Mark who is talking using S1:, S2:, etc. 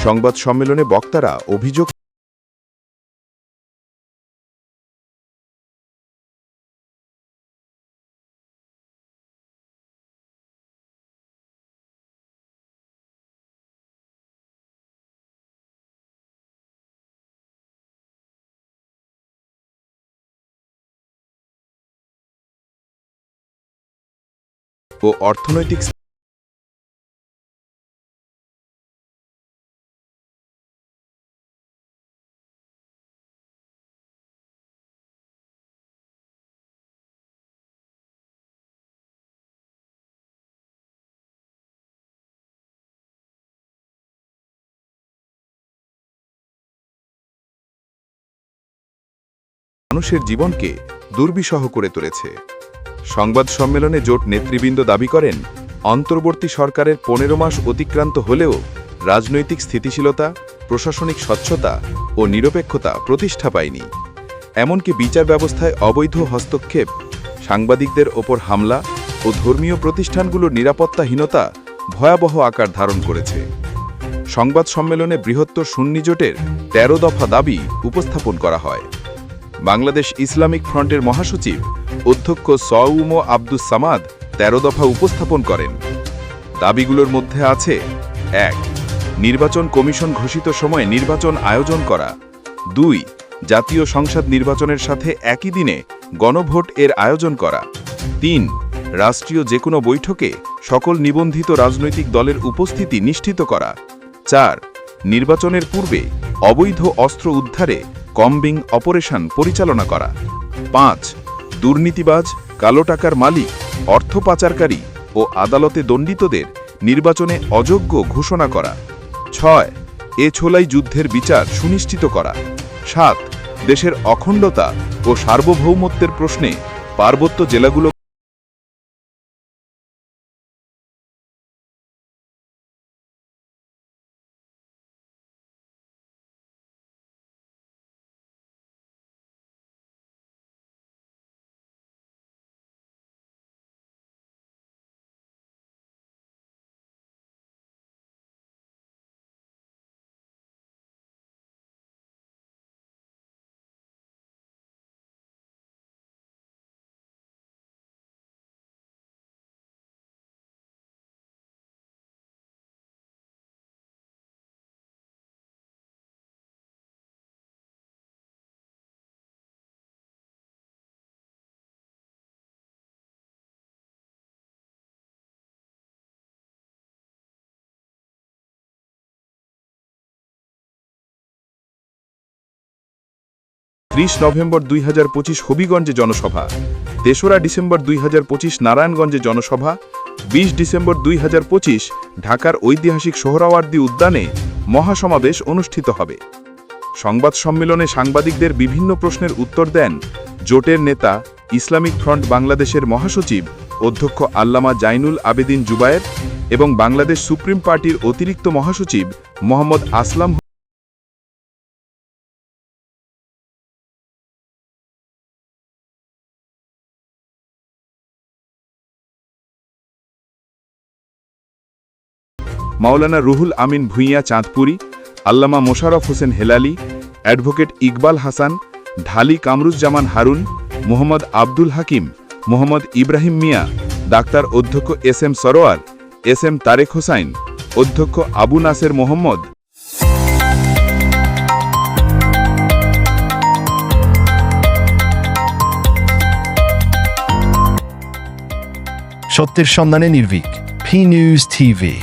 S1: সংবাদ সম্মেলনে বক্তারা অভিযোগ ও অর্থনৈতিক মানুষের জীবনকে দুর্বিষহ করে তুলেছে। সংবাদ সম্মেলনে জোট নেতৃবৃন্দ দাবি করেন, অন্তর্বর্তী সরকারের পনেরো মাস অতিক্রান্ত হলেও রাজনৈতিক স্থিতিশীলতা, প্রশাসনিক স্বচ্ছতা ও নিরপেক্ষতা প্রতিষ্ঠা পায়নি। এমনকি বিচার ব্যবস্থায় অবৈধ হস্তক্ষেপ, সাংবাদিকদের ওপর হামলা ও ধর্মীয় প্রতিষ্ঠানগুলোর নিরাপত্তাহীনতা ভয়াবহ আকার ধারণ করেছে। সংবাদ সম্মেলনে বৃহত্তর সুন্নি জোটের তেরো দফা দাবি উপস্থাপন করা হয়। বাংলাদেশ ইসলামিক ফ্রন্টের মহাসচিব, অধ্যক্ষ সউমো আব্দুস সামাদ তেরো দফা উপস্থাপন করেন। দাবিগুলোর মধ্যে আছে, এক, নির্বাচন কমিশন ঘোষিত সময়ে নির্বাচন আয়োজন করা। দুই, জাতীয় সংসদ নির্বাচনের সাথে একই দিনে গণভোট এর আয়োজন করা। তিন, রাষ্ট্রীয় যে কোনো বৈঠকে সকল নিবন্ধিত রাজনৈতিক দলের উপস্থিতি নিশ্চিত করা। চার, নির্বাচনের পূর্বে অবৈধ অস্ত্র উদ্ধারে কম্বিং অপারেশন পরিচালনা করা। পাঁচ, দুর্নীতিবাজ, কালো টাকার মালিক, অর্থ পাচারকারী ও আদালতে দণ্ডিতদের নির্বাচনে অযোগ্য ঘোষণা করা। ছয়, এ ছোলাই যুদ্ধের বিচার সুনিশ্চিত করা। সাত, দেশের অখণ্ডতা ও সার্বভৌমত্বের প্রশ্নে পার্বত্য জেলাগুলো ত্রিশ নভেম্বর দুই হাজার পঁচিশ হবিগঞ্জে জনসভা, তেসরা ডিসেম্বর দুই হাজার পঁচিশ নারায়ণগঞ্জে জনসভা, বিশ ডিসেম্বর দুই হাজার পঁচিশ ঢাকার ঐতিহাসিক সোহরাওয়ার্দী উদ্যানে মহাসমাবেশ অনুষ্ঠিত হবে। সংবাদ সম্মেলনে সাংবাদিকদের বিভিন্ন প্রশ্নের উত্তর দেন জোটের নেতা, ইসলামিক ফ্রন্ট বাংলাদেশের মহাসচিব, অধ্যক্ষ আল্লামা জাইনুল আবেদিন জুবায়ের এবং বাংলাদেশ সুপ্রিম পার্টির অতিরিক্ত মহাসচিব মোহাম্মদ আসলাম মাওলানা রুহুল আমিন ভুঁইয়া চাঁদপুরি, আল্লামা মোশারফ হোসেন হেলালি, অ্যাডভোকেট ইকবাল হাসান, ঢালি কামরুজ্জামান হারুন, মোহাম্মদ আব্দুল হাকিম, মোহাম্মদ ইব্রাহিম মিয়া, ডাক্তার অধ্যক্ষ S M Sarwar, S M Tareq Hossain, অধ্যক্ষ আবু নাসের মোহাম্মদ।
S2: সত্যের সন্ধানে নির্ভীক, ফি নিউজ টিভি।